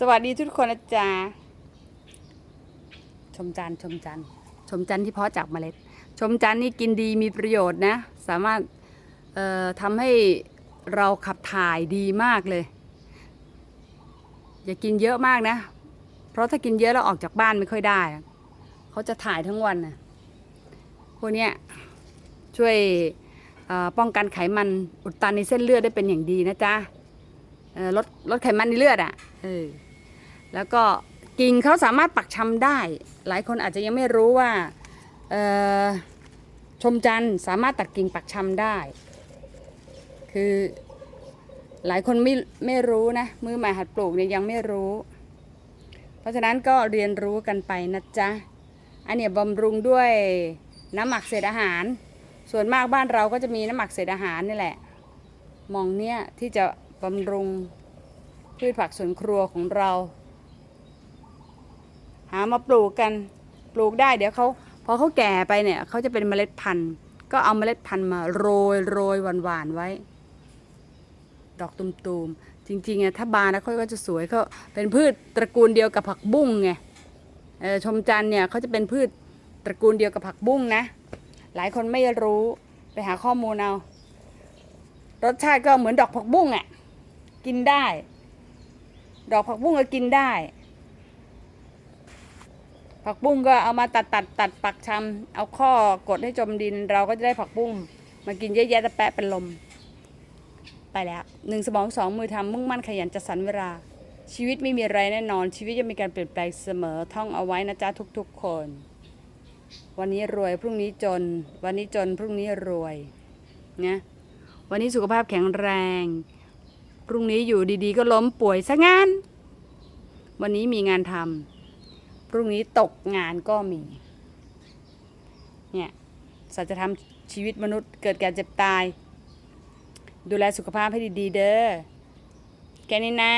สวัสดีทุกคนนะจ๊ะชมจันทร์ชมจันทร์ชมจันทร์ที่เพาะจากเมล็ด ชมจันทร์นี่กินดีมีประโยชน์นะ สามารถเอ่อทำให้เราขับถ่ายดีมากเลย อย่ากินเยอะมากนะ เพราะถ้ากินเยอะแล้วออกจากบ้านไม่ค่อยได้ เขาจะถ่ายทั้งวันนะพวกเนี้ยช่วยเอ่อป้องกันไขมันอุดตันในเส้นเลือดได้เป็นอย่างดีนะจ๊ะลดลดไขมันในเลือดอะเออ แล้วก็กิ่งเขาสามารถปักชำได้ หลายคนอาจจะยังไม่รู้ว่าชมจันทร์สามารถตัดกิ่งปักชำได้ คือหลายคนไม่ไม่รู้นะมือใหม่หัดปลูกเนี่ยยังไม่รู้ เพราะฉะนั้นก็เรียนรู้กันไปนะจ๊ะอันเนี้ยบำรุงด้วยน้ำหมักเศษอาหาร ส่วนมากบ้านเราก็จะมีน้ำหมักเศษอาหารนี่แหละ มองเนี่ยที่จะบำรุงพืชผักสวนครัวของเราามาปลูกกันปลูกได้เดี๋ยวเขาพอเขาแก่ไปเนี่ยเขาจะเป็นเมล็ดพันธุ์ก็เอาเมล็ดพันธุ์มาโรยโรยหวานหวานๆไว้ ดอกตุมๆจริงๆอะถ้าบานแล้วเขาก็จะสวยเขาเป็นพืชตระกูลเดียวกับผักบุ้งไงชมจันทร์เนี่ยเขาจะเป็นพืชตระกูลเดียวกับผักบุ้งนะ หลายคนไม่รู้ไปหาข้อมูลเอารสชาติก็เหมือนดอกผักบุ้งอะกินได้ ดอกผักบุ้งก็กินได้ ผักบุ้งก็เอามาตัดตัดตัดปักชำเอาข้อกดให้จมดิน เราก็จะได้ผักบุ้งมากินเยอะแยะแต่แปะเป็นลม ไปแล้วหนึ่งสมองสองมือทำมุ่งมั่นขยันจัดสรรเวลา ชีวิตไม่มีอะไรแน่นอน ชีวิตจะมีการเปลี่ยนแปลงเสมอท่องเอาไว้นะจ๊ะทุกๆคน วันนี้รวยพรุ่งนี้จน วันนี้จนพรุ่งนี้รวยนะวันนี้สุขภาพแข็งแรง พรุ่งนี้อยู่ดีๆ ก็ล้มป่วยซะงั้น วันนี้มีงานทำ พรุ่งนี้ตกงานก็มี เนี่ยสัจธรรมชีวิตมนุษย์เกิดแก่เจ็บตาย ดูแลสุขภาพให้ดี ๆ เด้อ แกนี้นะ